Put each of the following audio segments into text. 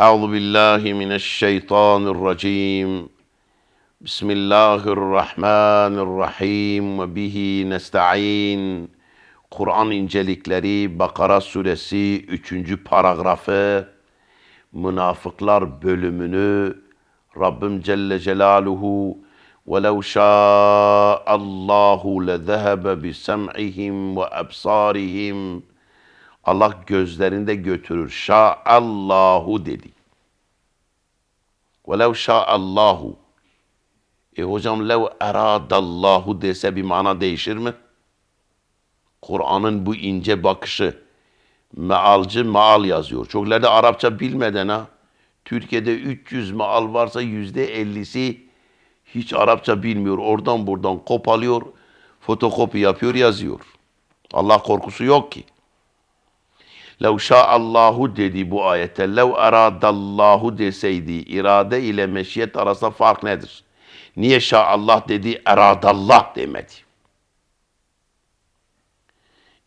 أعوذ بالله من الشيطان الرجيم بسم الله الرحمن الرحيم وبه نستعين Kur'an incelikleri Bakara suresi 3. paragrafı münafıklar bölümünü Rabbim Celle Celaluhu وَلَوْ شَاءَ اللّٰهُ لَذَهَبَ بِسَمْعِهِمْ وَأَبْصَارِهِمْ Allah gözlerinde götürür. Şa'allahu dedi. Ve Velev şa'allahu. E hocam lev eradallahu dese bir mana değişir mi? Kur'an'ın bu ince bakışı mealcı meal yazıyor. Çoklarda Arapça bilmeden ha. Türkiye'de 300 meal varsa %50'si hiç Arapça bilmiyor. Oradan buradan kopalıyor, fotokopi yapıyor, yazıyor. Allah korkusu yok ki. Lev şa'allahu dedi bu ayette. Lev eradallahu deseydi irade ile meşiyet arasında fark nedir? Niye şa'allah dedi, eradallah demedi?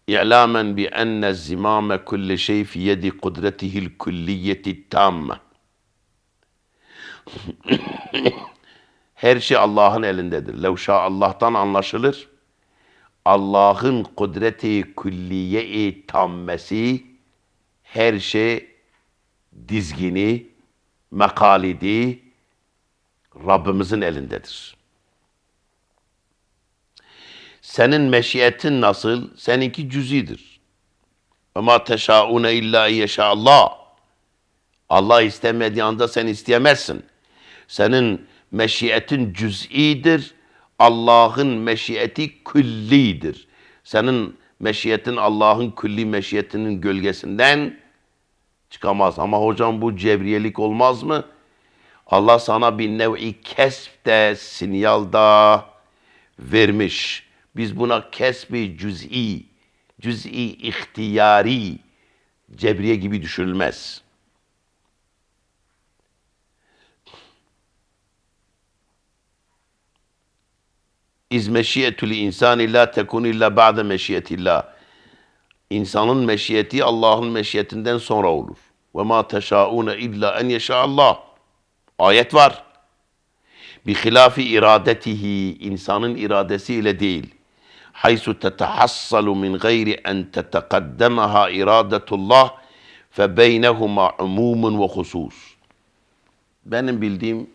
İ'lamen bi enne zimame kulli şey fi yedi kudretihil kulliyeti tamme. Her şey Allah'ın elindedir. Lev Allah'tan anlaşılır. Allah'ın kudreti külliye-i tammesi her şey dizgini, mekalidi Rabbimizin elindedir. Senin meşiyetin nasıl? Seninki cüzidir. Ama teşaune illa yeşallah. Allah istemediği anda sen isteyemezsin. Senin meşiyetin cüz'idir. Allah'ın meşiyeti küllidir. Senin meşiyetin Allah'ın külli meşiyetinin gölgesinden çıkamaz. Ama hocam bu cebriyelik olmaz mı? Allah sana bir nevi kesp de sinyal da vermiş. Biz buna kesbi cüz'i, cüz'i ihtiyari, cebriye gibi düşünülmez. İz meşiyetül insani la tekun illa ba'de meşiyetillah. İnsanın meşiyeti Allah'ın meşiyetinden sonra olur. Ve ma teşaune illa en yeşaallah. Ayet var. Bi hilafi iradetihi insanın iradesiyle değil. Haysu tetahassalu min gayri en tetekaddemaha iradetullah fe beynehuma umumun ve husus. Benim bildiğim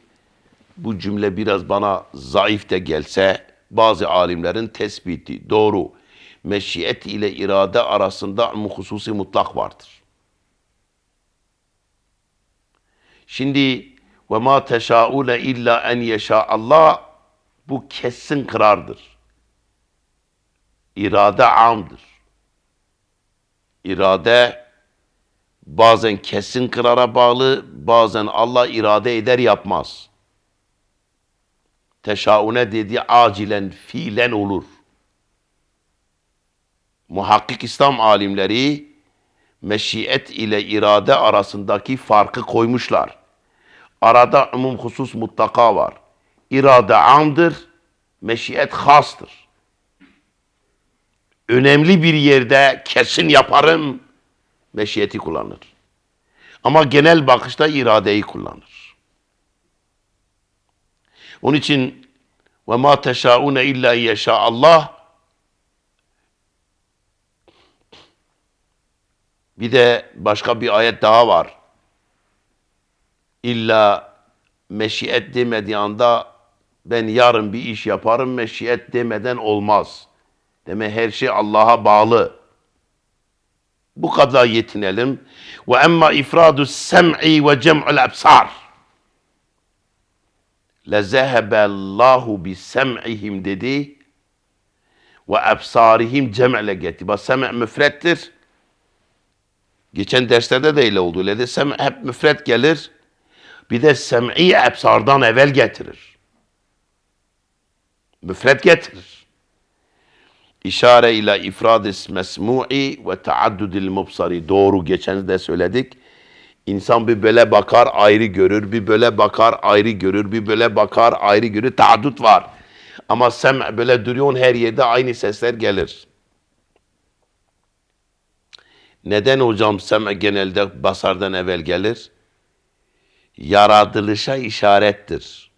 bu cümle biraz bana zayıf da gelse bazı alimlerin tespiti doğru. Meşiyet ile irade arasında hususi mutlak vardır. Şimdi ve ma teşaune illa en yeşa Allah bu kesin kırardır. İrade amdır. İrade bazen kesin kırara bağlı, bazen Allah irade eder yapmaz. Teşaune dediği acilen, fiilen olur. Muhakkik İslam alimleri meşiyet ile irade arasındaki farkı koymuşlar. Arada umum husus mutlaka var. İrade amdır, meşiyet hastır. Önemli bir yerde kesin yaparım, meşiyeti kullanır. Ama genel bakışta iradeyi kullanır. Onun için ve ma teşaune illa yeşa Allah Bir de başka bir ayet daha var. İlla meşiyet demediği anda ben yarın bir iş yaparım meşiyet demeden olmaz. Deme her şey Allah'a bağlı. Bu kadar yetinelim. Ve emma ifradu sem'i ve cem'ul absar. Lezehebellahu bi sem'ihim dedi. Ve absarihim cem'le getti. Bak sem' müfrettir. Geçen derslerde de öyle oldu. Öyle de sem hep müfret gelir. Bir de sem'i ebsardan evvel getirir. Müfret getirir. İşare ile ifradis mesmu'i ve taaddudil mubsari. Doğru geçen de söyledik. İnsan bir böyle bakar ayrı görür, bir böyle bakar ayrı görür, bir böyle bakar ayrı görür. Taaddut var. Ama sem böyle duruyorsun her yerde aynı sesler gelir. Neden hocam seme genelde basardan evvel gelir? yaratılışa işarettir.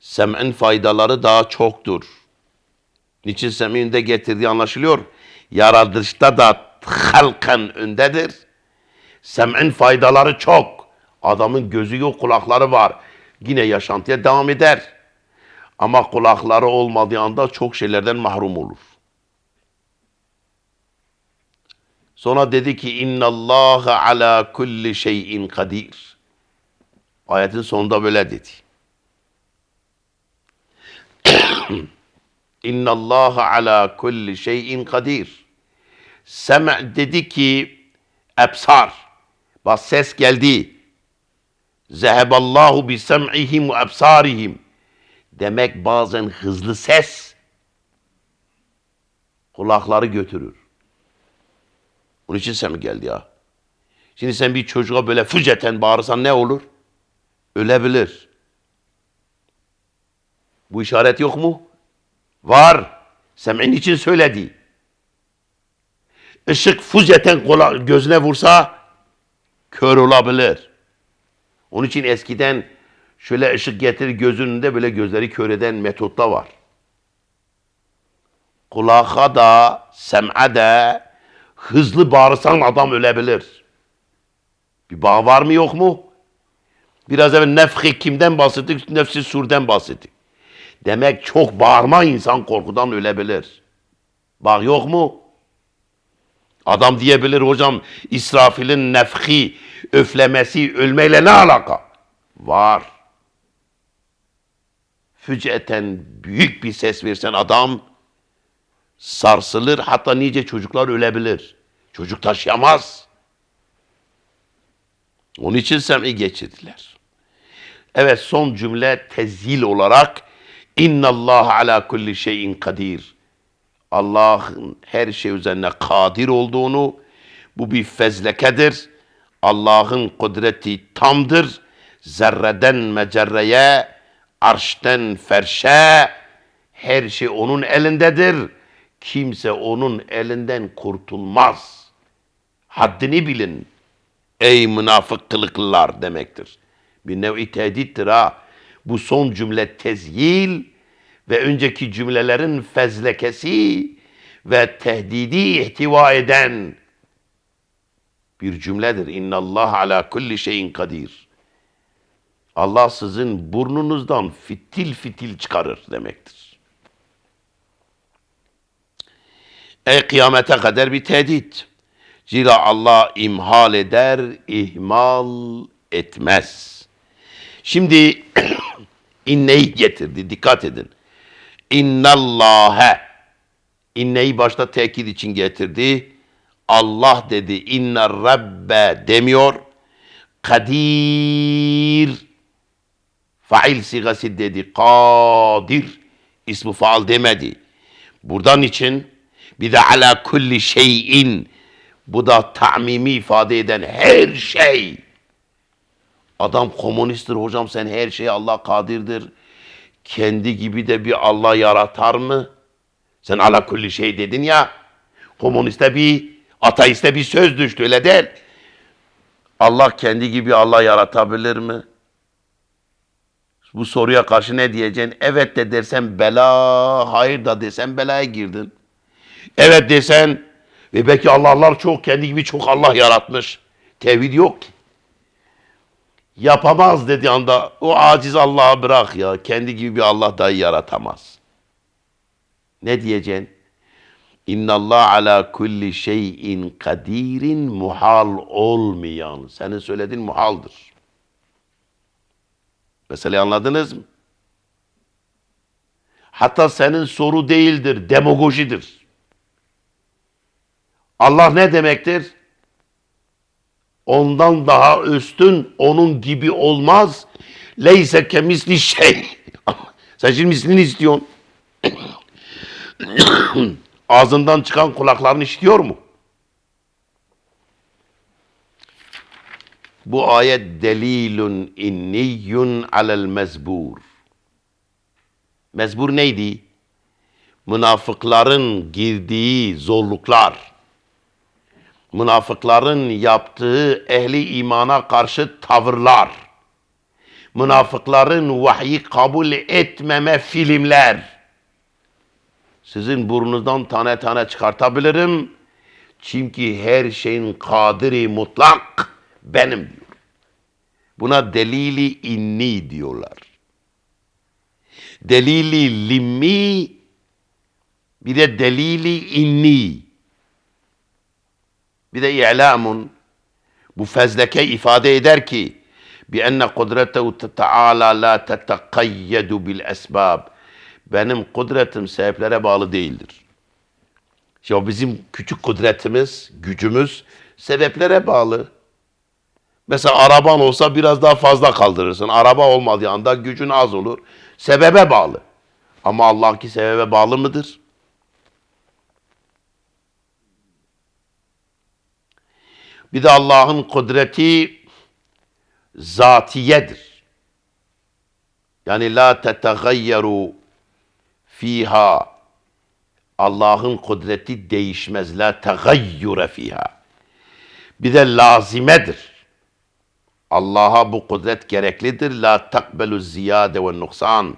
Sem'in faydaları daha çoktur. Niçin sem'in de getirdiği anlaşılıyor. Yaratılışta da halkan öndedir. Sem'in faydaları çok. Adamın gözü yok, kulakları var. Yine yaşantıya devam eder. Ama kulakları olmadığı anda çok şeylerden mahrum olur. Sonra dedi ki inna Allah ala kulli şeyin kadir. Ayetin sonunda böyle dedi. inna Allah ala kulli şeyin kadir. Sem' dedi ki ebsar. Bak ses geldi. Zeheballahu bi sem'ihim ve ebsarihim. Demek bazen hızlı ses kulakları götürür. Onun için sen mi geldi ya? Şimdi sen bir çocuğa böyle füceten bağırırsan ne olur? Ölebilir. Bu işaret yok mu? Var. Sem'in için söyledi. Işık füceten kola, gözüne vursa kör olabilir. Onun için eskiden şöyle ışık getirir gözünün önünde böyle gözleri kör eden metot da var. Kulağa da, sem'e de hızlı bağırsan adam ölebilir. Bir bağ var mı yok mu? Biraz evvel nefhi kimden bahsettik? Nefsi surden bahsettik. Demek çok bağırma insan korkudan ölebilir. Bağ yok mu? Adam diyebilir hocam İsrafil'in nefhi öflemesi ölmeyle ne alaka? Var. Füceten büyük bir ses versen adam sarsılır hatta nice çocuklar ölebilir. Çocuk taşıyamaz. Onun için sem'i geçirdiler. Evet son cümle tezil olarak İnna Allah ala kulli şeyin kadir. Allah'ın her şey üzerine kadir olduğunu, bu bir fezlekedir. Allah'ın kudreti tamdır. Zerreden mecerreye, arşten ferşe, her şey onun elindedir. Kimse onun elinden kurtulmaz. Haddini bilin. Ey münafık kılıklılar demektir. Bir nevi tehdittir ha. Bu son cümle tezyil ve önceki cümlelerin fezlekesi ve tehdidi ihtiva eden bir cümledir. İnna Allah ala kulli şeyin kadir. Allah sizin burnunuzdan fitil fitil çıkarır demektir. Ey kıyamete kadar bir tehdit. Zira Allah imhal eder, ihmal etmez. Şimdi inneyi getirdi. Dikkat edin. İnnallâhe. İnneyi başta tekit için getirdi. Allah dedi. İnna rabbe demiyor. Kadir. Fail sigası dedi. Kadir. İsmi faal demedi. Buradan için bir de ala kulli şeyin bu da ta'mimi ifade eden her şey. Adam komünisttir hocam sen her şeye Allah kadirdir. Kendi gibi de bir Allah yaratar mı? Sen ala kulli şey dedin ya. Komüniste bir, ateiste bir söz düştü öyle değil. Allah kendi gibi Allah yaratabilir mi? Bu soruya karşı ne diyeceksin? Evet de dersen bela, hayır da desen belaya girdin. Evet desen ve belki Allah'lar çok kendi gibi çok Allah yaratmış. Tevhid yok ki. Yapamaz dedi anda o aciz Allah'a bırak ya. Kendi gibi bir Allah dahi yaratamaz. Ne diyeceksin? İnna Allah ala kulli şeyin kadirin muhal olmayan. Senin söylediğin muhaldır. Meseleyi anladınız mı? Hatta senin soru değildir, demagojidir. Allah ne demektir? Ondan daha üstün, onun gibi olmaz. Leyse kemisli şey. Sen şimdi mislini istiyorsun. Ağzından çıkan kulakların işitiyor mu? Bu ayet delilun inniyun alel mezbur. Mezbur neydi? Münafıkların girdiği zorluklar. Münafıkların yaptığı ehli imana karşı tavırlar, münafıkların vahyi kabul etmeme filmler, sizin burnunuzdan tane tane çıkartabilirim. Çünkü her şeyin kadiri mutlak benim. Buna delili inni diyorlar. Delili limmi bir de delili inni. Bir de i'lamun bu fezleke ifade eder ki bi enne kudretehu teala la tetekayyedu bil esbab. Benim kudretim sebeplere bağlı değildir. Şimdi bizim küçük kudretimiz, gücümüz sebeplere bağlı. Mesela araban olsa biraz daha fazla kaldırırsın. Araba olmadığı anda gücün az olur. Sebebe bağlı. Ama Allah ki sebebe bağlı mıdır? Bir de Allah'ın kudreti zatiyedir. Yani la tetegayyeru fiha. Allah'ın kudreti değişmez. La tegayyure fiha. Bir de lazimedir. Allah'a bu kudret gereklidir. La takbelu ziyade ve nuksan.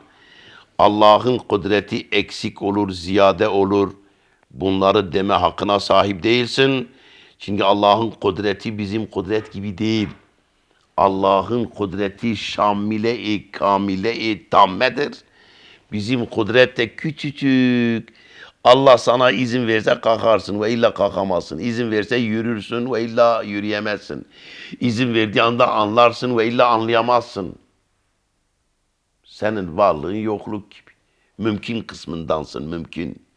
Allah'ın kudreti eksik olur, ziyade olur. Bunları deme hakkına sahip değilsin. Çünkü Allah'ın kudreti bizim kudret gibi değil. Allah'ın kudreti şamile-i kamile-i tammedir. Bizim kudret de küçücük. Allah sana izin verse kalkarsın ve illa kalkamazsın. İzin verse yürürsün ve illa yürüyemezsin. İzin verdiği anda anlarsın ve illa anlayamazsın. Senin varlığın yokluk gibi. Mümkün kısmındansın, mümkün.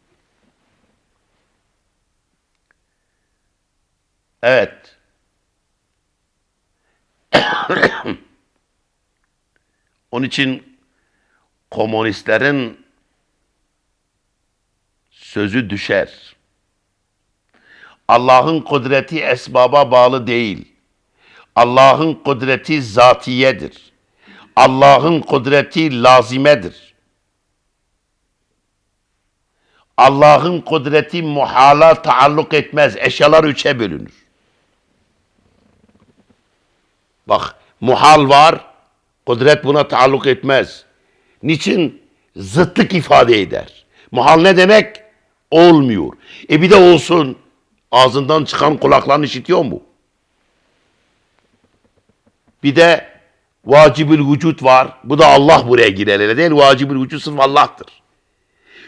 Evet. Onun için komünistlerin sözü düşer. Allah'ın kudreti esbaba bağlı değil. Allah'ın kudreti zatiyedir. Allah'ın kudreti lazimedir. Allah'ın kudreti muhala taalluk etmez. Eşyalar üçe bölünür. Bak muhal var, kudret buna taalluk etmez. Niçin? Zıtlık ifade eder. Muhal ne demek? Olmuyor. E bir de olsun. Ağzından çıkan kulakların işitiyor mu? Bir de vacibül vücut var. Bu da Allah buraya girer öyle değil. Vacibül vücut sırf Allah'tır.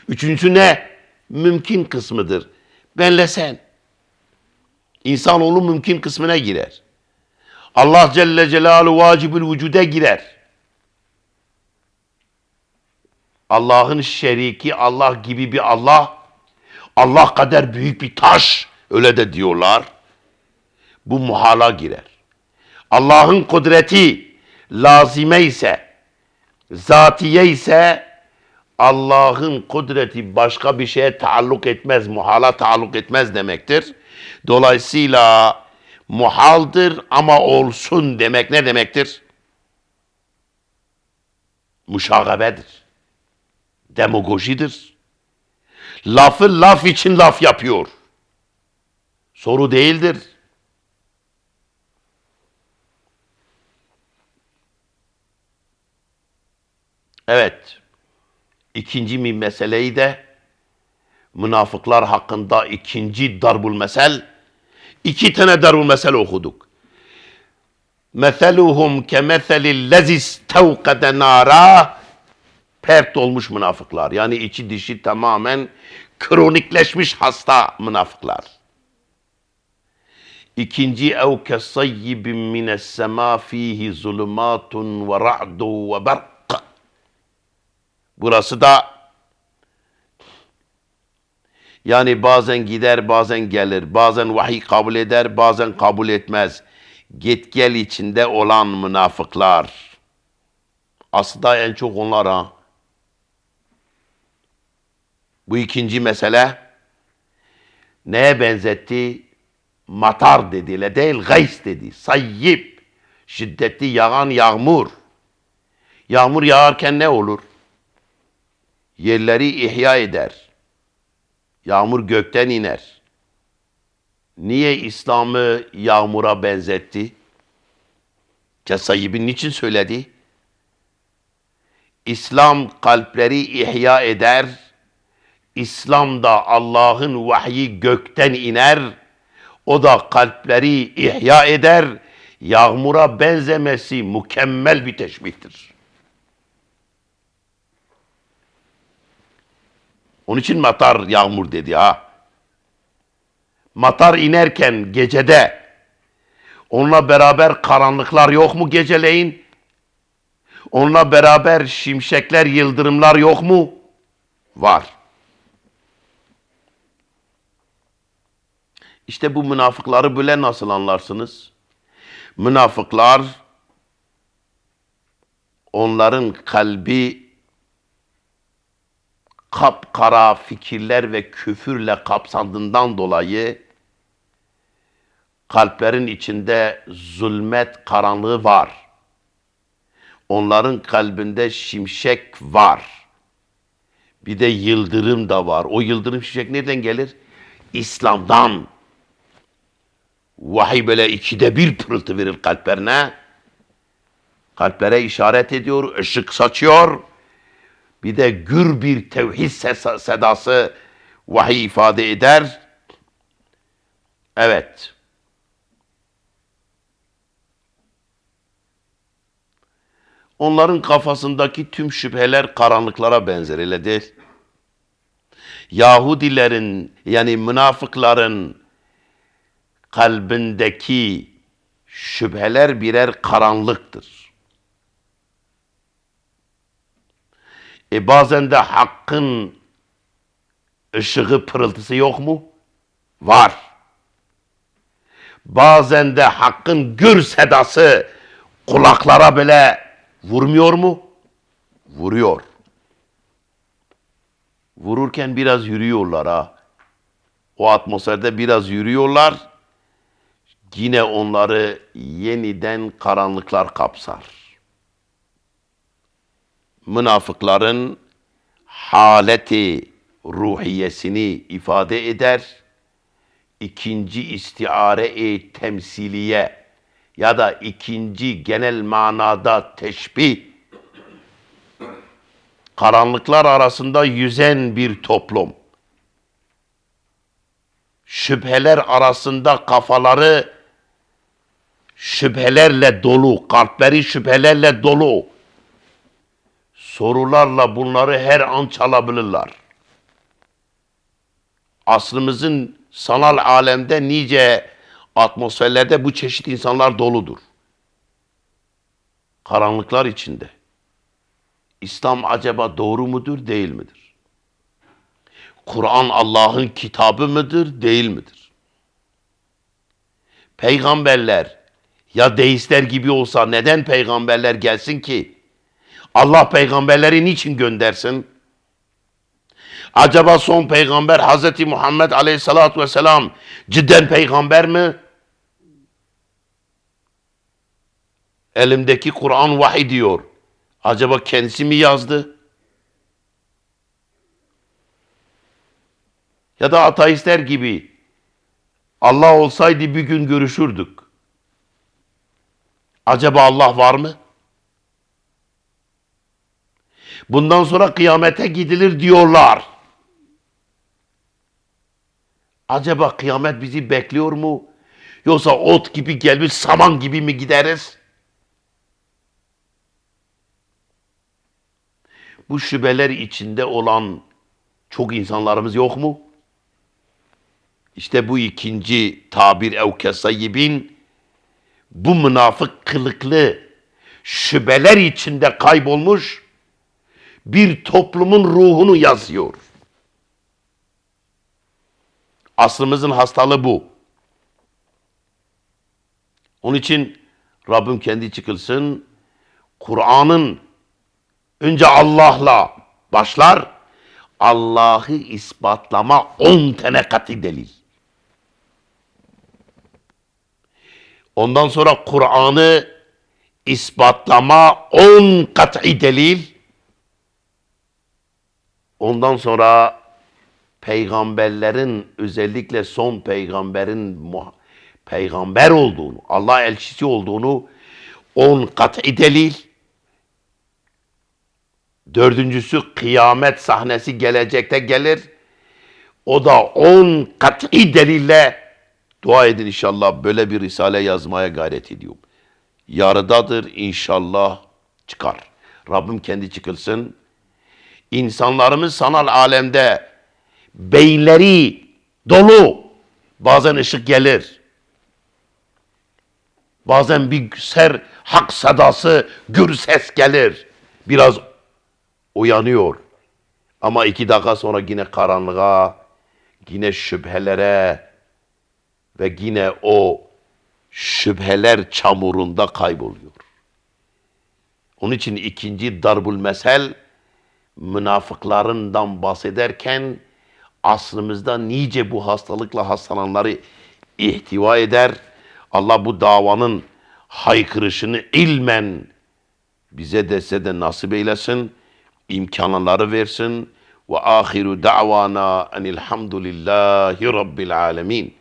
Üçüncüsü ne? Mümkün kısmıdır. Benle sen. İnsanoğlu mümkün kısmına girer. Allah Celle Celaluhu vacibül vücude girer. Allah'ın şeriki Allah gibi bir Allah, Allah kadar büyük bir taş, öyle de diyorlar. Bu muhala girer. Allah'ın kudreti lazime ise, zatiye ise Allah'ın kudreti başka bir şeye taalluk etmez, muhala taalluk etmez demektir. Dolayısıyla muhaldır ama olsun demek ne demektir? Muşagabedir. Demagojidir. Lafı laf için laf yapıyor. Soru değildir. Evet. İkinci bir meseleyi de münafıklar hakkında ikinci darbul mesel iki tane darbul mesel okuduk. Meseluhum kemeseli lezis tevkade nara pert olmuş münafıklar. Yani içi dişi tamamen kronikleşmiş hasta münafıklar. İkinci ev kesayyibin mines sema fihi zulumatun ve ra'du ve berk. Burası da yani bazen gider bazen gelir. Bazen vahiy kabul eder bazen kabul etmez. Git gel içinde olan münafıklar. Aslında en çok onlar ha. Bu ikinci mesele neye benzetti? Matar dediyle değil gays dedi. Sayyip. Şiddetli yağan yağmur. Yağmur yağarken ne olur? Yerleri ihya eder. Yağmur gökten iner. niye İslam'ı yağmura benzetti? Kesayib'in niçin söyledi? İslam kalpleri ihya eder. İslam'da Allah'ın vahyi gökten iner. O da kalpleri ihya eder. Yağmura benzemesi mükemmel bir teşbihtir. Onun için matar yağmur dedi ha. Matar inerken gecede onunla beraber karanlıklar yok mu geceleyin? Onunla beraber şimşekler, yıldırımlar yok mu? Var. İşte bu münafıkları böyle nasıl anlarsınız? Münafıklar onların kalbi kapkara fikirler ve küfürle kapsandığından dolayı kalplerin içinde zulmet karanlığı var. Onların kalbinde şimşek var. Bir de yıldırım da var. O yıldırım şimşek nereden gelir? İslam'dan. Vahiy böyle ikide bir pırıltı verir kalplerine. Kalplere işaret ediyor, ışık saçıyor. Bir de gür bir tevhid sedası vahiy ifade eder. Evet. Onların kafasındaki tüm şüpheler karanlıklara benzer öyle değil. Yahudilerin yani münafıkların kalbindeki şüpheler birer karanlıktır. E bazen de hakkın ışığı pırıltısı yok mu? Var. Bazen de hakkın gür sedası kulaklara böyle vurmuyor mu? Vuruyor. Vururken biraz yürüyorlar ha. O atmosferde biraz yürüyorlar. Yine onları yeniden karanlıklar kapsar. Münafıkların haleti ruhiyesini ifade eder. İkinci istiare-i temsiliye ya da ikinci genel manada teşbih karanlıklar arasında yüzen bir toplum. Şüpheler arasında kafaları şüphelerle dolu, kalpleri şüphelerle dolu. Sorularla bunları her an çalabilirler. Aslımızın sanal alemde nice atmosferlerde bu çeşit insanlar doludur. Karanlıklar içinde. İslam acaba doğru mudur, değil midir? Kur'an Allah'ın kitabı mıdır, değil midir? Peygamberler ya deistler gibi olsa neden peygamberler gelsin ki? Allah peygamberleri niçin göndersin? Acaba son peygamber Hz. Muhammed Aleyhisselatü Vesselam cidden peygamber mi? Elimdeki Kur'an vahiy diyor. Acaba kendisi mi yazdı? Ya da ateistler gibi Allah olsaydı bir gün görüşürdük. Acaba Allah var mı? Bundan sonra kıyamete gidilir diyorlar. Acaba kıyamet bizi bekliyor mu? Yoksa ot gibi gelmiş saman gibi mi gideriz? Bu şüpheler içinde olan çok insanlarımız yok mu? İşte bu ikinci tabir evkesayibin bu münafık kılıklı şüpheler içinde kaybolmuş bir toplumun ruhunu yazıyor. Aslımızın hastalığı bu. Onun için Rabbim kendi çıkılsın. Kur'an'ın önce Allah'la başlar. Allah'ı ispatlama on tane katı delil. Ondan sonra Kur'an'ı ispatlama on katı delil. Ondan sonra peygamberlerin özellikle son peygamberin peygamber olduğunu, Allah elçisi olduğunu on kat'i delil. Dördüncüsü kıyamet sahnesi gelecekte gelir. O da on kat'i delille dua edin inşallah böyle bir risale yazmaya gayret ediyorum. Yarıdadır inşallah çıkar. Rabbim kendi çıkılsın. İnsanlarımız sanal alemde beyinleri dolu. Bazen ışık gelir. Bazen bir ser hak sadası, gür ses gelir. Biraz uyanıyor. Ama iki dakika sonra yine karanlığa, yine şüphelere ve yine o şüpheler çamurunda kayboluyor. Onun için ikinci darbul mesel münafıklarından bahsederken aslımızda nice bu hastalıkla hastalananları ihtiva eder. Allah bu davanın haykırışını ilmen bize dese de nasip eylesin. imkanları versin. Ve ahiru da'vana enilhamdülillahi rabbil alemin.